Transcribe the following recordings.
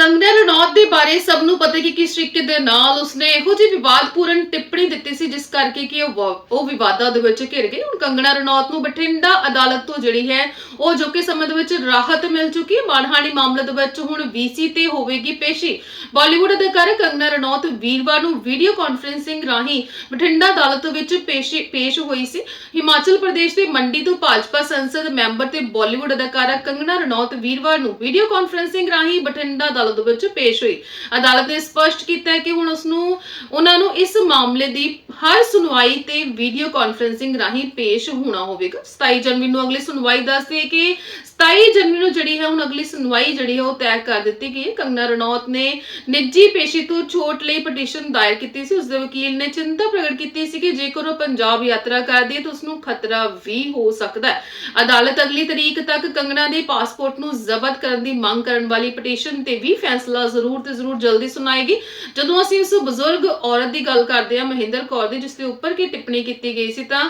ਕੰਗਨਾ ਰਣੌਤ ਦੇ ਬਾਰੇ ਸਭ ਨੂੰ ਪਤਾ ਕਿ ਕਿਸ ਤਰੀਕੇ ਦੇ ਨਾਲ ਉਸਨੇ ਇਹੋ ਜਿਹੀ ਵਿਵਾਦਪੂਰਨ ਟਿੱਪਣੀ ਦਿੱਤੀ ਸੀ, ਜਿਸ ਕਰਕੇ ਕਿ ਉਹ ਵਿਵਾਦਾਂ ਦੇ ਵਿੱਚ ਘਿਰ ਗਈ ਹੁਣ ਕੰਗਨਾ ਰਣੌਤ ਨੂੰ ਬਠਿੰਡਾ ਅਦਾਲਤ ਤੋਂ ਜਿਹੜੀ ਹੈ, ਉਹ ਜੋ ਕਿ ਸਮੇਂ ਦੇ ਵਿੱਚ ਰਾਹਤ ਮਿਲ ਚੁੱਕੀ ਹੈ, ਮਾਨਹਾਨੀ ਮਾਮਲੇ ਦੇ ਵਿੱਚ ਹੁਣ ਵੀਸੀ ਤੇ ਹੋਵੇਗੀ ਪੇਸ਼ੀ। ਬਾਲੀਵੁੱਡ ਅਦਾਕਾਰਾ ਕੰਗਨਾ ਰਣੌਤ ਵੀਰਵਾਰ ਨੂੰ ਵੀਡੀਓ ਕਾਨਫਰੰਸਿੰਗ ਰਾਹੀਂ ਬਠਿੰਡਾ ਅਦਾਲਤ ਵਿੱਚ ਪੇਸ਼ੀ, ਪੇਸ਼ ਹੋਈ ਸੀ। ਹਿਮਾਚਲ ਪ੍ਰਦੇਸ਼ ਦੇ ਮੰਡੀ ਤੋਂ ਭਾਜਪਾ ਸੰਸਦ ਮੈਂਬਰ ਤੇ ਬਾਲੀਵੁੱਡ ਅਦਾਕਾਰਾ ਕੰਗਨਾ ਰਣੌਤ ਵੀਰਵਾਰ ਨੂੰ ਵੀਡੀਓ ਕਾਨਫਰੰਸਿੰਗ ਰਾਹੀਂ ਬਠਿੰਡਾ ਅਦਾਲਤ ਵਿੱਚ ਪੇਸ਼ ਹੋਈ। ਅਦਾਲਤ ਨੇ ਸਪਸ਼ਟ ਕੀਤਾ ਹੈ ਕਿ ਹੁਣ ਉਸ ਨੂੰ ਉਹਨਾਂ ਨੂੰ ਇਸ ਮਾਮਲੇ ਦੀ ਹਰ ਸੁਣਵਾਈ ਤੇ ਵੀਡੀਓ ਕਾਨਫਰੰਸਿੰਗ ਰਾਹੀਂ ਪੇਸ਼ ਹੋਣਾ ਹੋਵੇਗਾ। 27 ਜਨਵਰੀ ਨੂੰ ਅਗਲੀ ਸੁਣਵਾਈ ਦੱਸਦੇ ਕਿ 27 ਜਨਵਰੀ ਨੂੰ ਜਿਹੜੀ ਹੈ, ਹੁਣ ਅਗਲੀ ਸੁਣਵਾਈ ਜਿਹੜੀ ਹੈ, ਉਹ ਤੈਅ ਕਰ ਦਿੱਤੀ ਗਈ ਹੈ। ਕੰਗਨਾ ਰਣੌਤ ਨੇ ਨਿੱਜੀ ਪੇਸ਼ੀ ਤੋਂ ਛੋਟ ਲਈ ਪਟੀਸ਼ਨ ਦਾਇਰ ਕੀਤੀ ਸੀ। ਉਸ ਦੇ ਵਕੀਲ ਨੇ ਚਿੰਤਾ ਪ੍ਰਗਟ ਕੀਤੀ ਸੀ ਕਿ ਜੇਕਰ ਉਹ ਪੰਜਾਬ ਯਾਤਰਾ ਕਰਦੀ ਹੈ, ਤਾਂ ਉਸ ਨੂੰ ਖਤਰਾ ਵੀ ਹੋ ਸਕਦਾ ਹੈ। ਅਦਾਲਤ ਅਗਲੀ ਤਰੀਕ ਤੱਕ ਕੰਗਨਾ ਦੇ ਪਾਸਪੋਰਟ ਨੂੰ ਜ਼ਬਤ ਕਰਨ ਦੀ ਮੰਗ ਕਰਨ ਵਾਲੀ ਪਟੀਸ਼ਨ ਤੇ ਵੀ ਫੈਸਲਾ ਜ਼ਰੂਰ ਤੇ ਜ਼ਰੂਰ ਜਲਦੀ ਸੁਣਾਏਗੀ। ਜਦੋਂ ਅਸੀਂ ਉਸ ਬਜ਼ੁਰਗ ਔਰਤ ਦੀ ਗੱਲ ਕਰਦੇ ਹਾਂ ਮਹਿੰਦਰ ਕੌਰ ਦੀ ਜਿਸ ਦੇ ਉੱਪਰ ਕੀ ਟਿੱਪਣੀ ਕੀਤੀ ਗਈ ਸੀ ਤਾਂ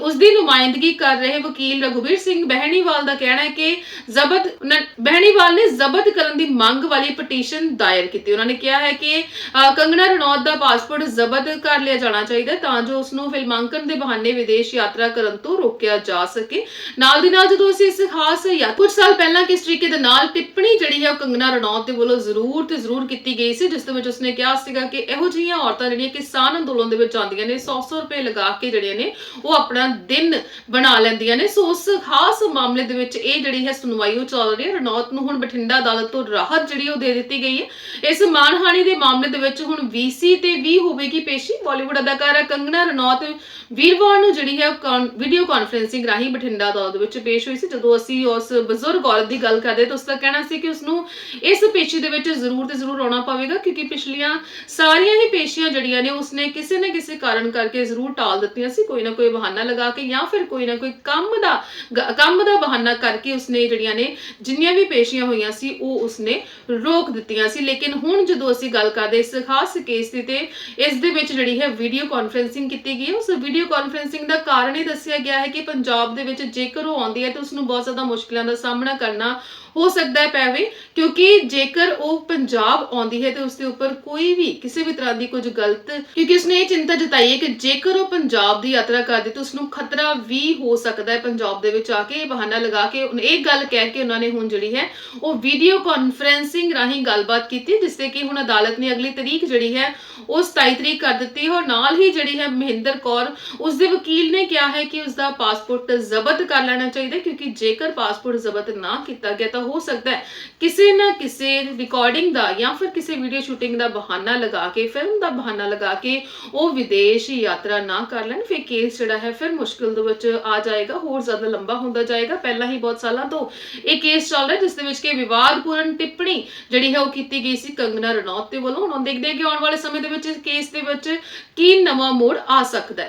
ਉਸ ਦੀ ਨੁਮਾਇੰਦਗੀ ਕਰ ਰਹੇ ਵਕੀਲ ਰਘੁਵੀਰ ਸਿੰਘ ਬਹਿਣੀਵਾਲ ਦਾ ਕਹਿਣਾ ਹੈ ਕਿ ਜ਼ਬਤ ਬਹਿਣੀਵਾਲ ਨੇ ਜ਼ਬਤ ਕਰਨ ਦੀ ਮੰਗ ਵਾਲੀ ਪਟੀਸ਼ਨ ਦਾਇਰ ਕੀਤੀ। ਉਹਨਾਂ ਨੇ ਕਿਹਾ ਹੈ ਕਿ ਅ, ਰਣੌਤ ਦਾ ਪਾਸਪੋਰਟ ਜ਼ਬਤ ਕਰ ਲਿਆ ਜਾਣਾ ਚਾਹੀਦਾ ਤਾਂ ਜੋ ਉਸ ਨੂੰ ਫਿਲਮਾਂਕਨ ਦੇ ਬਹਾਨੇ ਵਿਦੇਸ਼ ਯਾਤਰਾ ਕਰਨ ਤੋਂ ਰੋਕਿਆ ਜਾ ਸਕੇ। ਨਾਲ ਦੀ ਨਾਲ ਜਦੋਂ ਅਸੀਂ ਇਸ ਖਾਸ ਜਾਂ ਕੁਝ ਸਾਲ ਪਹਿਲਾਂ ਕਿਸ ਤਰੀਕੇ ਦੇ ਨਾਲ ਟਿੱਪਣੀ ਜਿਹੜੀ ਹੈ ਕੰਗਣਾ ਰਣੌਤ ਦੇ ਵੱਲੋਂ ਜ਼ਰੂਰ ਤੇ ਜ਼ਰੂਰ ਕੀਤੀ ਗਈ ਸੀ, ਜਿਸ ਦੇ ਵਿੱਚ ਉਸਨੇ ਕਿਹਾ ਸੀਗਾ ਕਿ ਇਹੋ ਜਿਹੀਆਂ ਔਰਤਾਂ ਜਿਹੜੀਆਂ ਕਿਸਾਨ ਅੰਦੋਲਨ ਦੇ ਵਿੱਚ ਆਉਂਦੀਆਂ ਨੇ 100-100 ਰੁਪਏ ਲਗਾ ਕੇ ਜਿਹੜੀਆਂ ਨੇ, ਉਹ ਆਪਣਾ ਦਿਨ ਬਣਾ ਲੈਂਦੀਆਂ ਨੇ। ਸੋ ਉਸ ਖਾਸ ਮਾਮਲੇ ਦੇ ਵਿੱਚ ਇਹ ਜਿਹੜੀ ਹੈ ਸੁਣਵਾਈ ਉਹ ਚੱਲ ਰਹੀ ਹੈ। ਰਣੌਤ ਨੂੰ ਹੁਣ ਬਠਿੰਡਾ ਅਦਾਲਤ ਤੋਂ ਰਾਹਤ ਜਿਹੜੀ ਉਹ ਦੇ ਦਿੱਤੀ ਗਈ ਹੈ। ਇਸ ਮਾਨਹਾਨੀ ਦੇ ਮਾਮਲੇ ਦੇ ਵਿੱਚ ਹੁਣ ਵੀਸੀ ਤੇ ਵੀ ਹੋਵੇਗੀ ਪੇਸ਼ੀ। ਬਾਲੀਵੁੱਡ ਅਦਾਕਾਰਾ ਕੰਗਨਾ ਰਣੌਤ ਵੀਰਵਾਰ ਨੂੰ ਜਿਹੜੀ ਹੈ ਵੀਡੀਓ ਕਾਨਫਰੰਸਿੰਗ ਰਾਹੀਂ ਬਠਿੰਡਾ ਅਦਾਲਤ ਵਿੱਚ ਪੇਸ਼ ਹੋਈ ਸੀ। ਜਦੋਂ ਅਸੀਂ ਉਸ ਬਜ਼ੁਰਗ ਔਰਤ ਦੀ ਗੱਲ ਕਰਦੇ ਤਾਂ ਉਸ ਦਾ ਕਹਿਣਾ ਸੀ ਕਿ ਉਸ ਨੂੰ ਇਸ ਪੇਸ਼ੀ ਦੇ ਵਿੱਚ ਜ਼ਰੂਰ ਤੇ ਜ਼ਰੂਰ ਆਉਣਾ ਪਵੇਗਾ, ਕਿਉਂਕਿ ਪਿਛਲੀਆਂ ਸਾਰੀਆਂ ਹੀ ਪੇਸ਼ੀਆਂ ਜਿਹੜੀਆਂ ਨੇ, ਉਸਨੇ ਕਿਸੇ ਨਾ ਕਿਸੇ ਕਾਰਨ ਕਰਕੇ ਜ਼ਰੂਰ ਟਾਲ ਦਿੱਤੀਆਂ ਸੀ, ਕੋਈ ਨਾ ਕੋਈ ਬਹਾਨਾ ਲਗਾ ਕੇ ਜਾਂ ਫਿਰ ਕੋਈ ਨਾ ਕੋਈ ਕੰਮ ਦਾ ਕੰਮ ਦਾ ਬਹਾਨਾ ਕਰਕੇ ਉਸਨੇ ਜਿਹੜੀਆਂ ਨੇ, ਜਿੰਨੀਆਂ ਵੀ ਪੇਸ਼ੀਆਂ ਹੋਈਆਂ ਸੀ, ਉਹ ਉਸਨੇ ਰੋਕ ਦਿੱਤੀਆਂ ਸੀ। ਲੇਕਿਨ ਹੁਣ ਜਦੋਂ ਅਸੀਂ ਗੱਲ ਕਰਦੇ ਇਸ ਖਾਸ ਕੇਸ ਦੀ ਤੇ ਇਸ ਦੇ ਵਿੱਚ ਜਿਹੜੀ ਹੈ ਵੀਡੀਓ ਕਾਨਫਰੰਸਿੰਗ ਕੀਤੀ ਗਈ ਹੈ, ਉਸ ਵੀਡੀਓ ਕਾਨਫਰੰਸਿੰਗ ਦਾ ਕਾਰਨ ਇਹ ਦੱਸਿਆ ਗਿਆ ਹੈ ਕਿ ਪੰਜਾਬ ਦੇ ਵਿੱਚ ਜੇਕਰ ਉਹ ਆਉਂਦੀ ਹੈ ਤਾਂ ਉਸ ਨੂੰ ਬਹੁਤ ਜ਼ਿਆਦਾ ਮੁਸ਼ਕਲਾਂ ਦਾ ਸਾਹਮਣਾ ਕਰਨਾ ਹੋ ਸਕਦਾ ਹੈ ਪੈਵੇ, ਕਿਉਂਕਿ ਜੇਕਰ ਉਹ ਪੰਜਾਬ ਆਉਂਦੀ ਹੈ ਤੇ ਉਸ ਦੇ ਉੱਪਰ ਕੋਈ ਵੀ ਕਿਸੇ ਵੀ ਤਰ੍ਹਾਂ ਦੀ ਕੁਝ ਗਲਤ, ਕਿਉਂਕਿ ਉਸਨੇ ਇਹ ਚਿੰਤਾ ਜਤਾਈ ਹੈ ਕਿ ਜੇਕਰ ਉਹ ਪੰਜਾਬ ਦੀ ਯਾਤਰਾ ਕਰਦੀ ਤਾਂ ਉਸ ਨੂੰ ਖਤਰਾ ਵੀ ਹੋ ਸਕਦਾ ਹੈ ਪੰਜਾਬ ਦੇ ਵਿੱਚ ਆ ਕੇ ਇਹ ਬਹਾਨਾ ਲਗਾ ਕੇ ਇਹ ਗੱਲ ਕਹਿ ਕੇ ਉਹਨਾਂ ਨੇ ਹੁਣ ਜਿਹੜੀ ਹੈ ਉਹ ਵੀਡੀਓ ਕਾਨਫਰੰਸਿੰਗ ਰਾਹੀਂ ਗੱਲਬਾਤ ਕੀਤੀ, ਜਿਸ ਤੇ ਕਿ ਹੁਣ ਅਦਾਲਤ ਨੇ ਅਗਲੀ ਤਰੀਕ ਜਿਹੜੀ ਹੈ ਉਹ 27 ਤਰੀਕ ਕਰ ਦਿੱਤੀ ਔਰ ਨਾਲ ਹੀ ਜਿਹੜੀ ਹੈ ਮਹਿੰਦਰ ਕੌਰ, ਉਸ ਦੇ ਵਕੀਲ ਨੇ ਕਿਹਾ ਹੈ ਕਿ ਉਸ ਦਾ ਪਾਸਪੋਰਟ ਜ਼ਬਤ ਕਰ ਲੈਣਾ ਚਾਹੀਦਾ ਕਿਉਂਕਿ ਜੇਕਰ ਪਾਸਪੋਰਟ ਜ਼ਬਤ ਨਾ ਕੀਤਾ ਗਿਆ ਤਾਂ ਹੋ ਸਕਦਾ ਹੈ ਕਿਸੇ ਨਾ ਕਿਸੇ ਰਿਕਾਰਡਿੰਗ ਦਾ ਜਾਂ ਫਿਰ ਕਿਸੇ ਵੀਡੀਓ ਸ਼ੂਟਿੰਗ ਦਾ ਬਹਾਨਾ ਲਗਾ ਕੇ ਫਿਲਮ ਦਾ ਬਹਾਨਾ ਲਗਾ ਕੇ ਉਹ ਵਿਦੇਸ਼ ਯਾਤਰਾ ਨਾ ਕਰ ਲੈਣ। ਫਿਰ ਕੇਸ ਜਿਹੜਾ ਹੈ ਫਿਰ ਮੁਸ਼ਕਿਲ ਦੇ ਵਿੱਚ ਆ ਜਾਏਗਾ, ਹੋਰ ਜ਼ਿਆਦਾ ਲੰਬਾ ਹੁੰਦਾ ਜਾਏਗਾ। ਪਹਿਲਾਂ ਹੀ ਬਹੁਤ ਸਾਲਾਂ ਤੋਂ ਇਹ ਕੇਸ ਚੱਲ ਰਿਹਾ, ਜਿਸ ਦੇ ਵਿੱਚ ਕਿ ਵਿਵਾਦਪੂਰਨ ਟਿੱਪਣੀ ਜਿਹੜੀ ਹੈ ਉਹ ਕੀਤੀ ਗਈ ਸੀ ਕੰਗਨਾ ਰਣੌਤ ਦੇ ਵੱਲੋਂ। ਹੁਣ ਦੇਖਦੇ ਹਾਂ ਕਿ ਆਉਣ ਵਾਲੇ ਸਮੇਂ ਦੇ ਵਿੱਚ ਇਸ ਕੇਸ ਦੇ ਵਿੱਚ ਕੀ ਨਵਾਂ ਮੋੜ ਆ ਸਕਦਾ ਹੈ।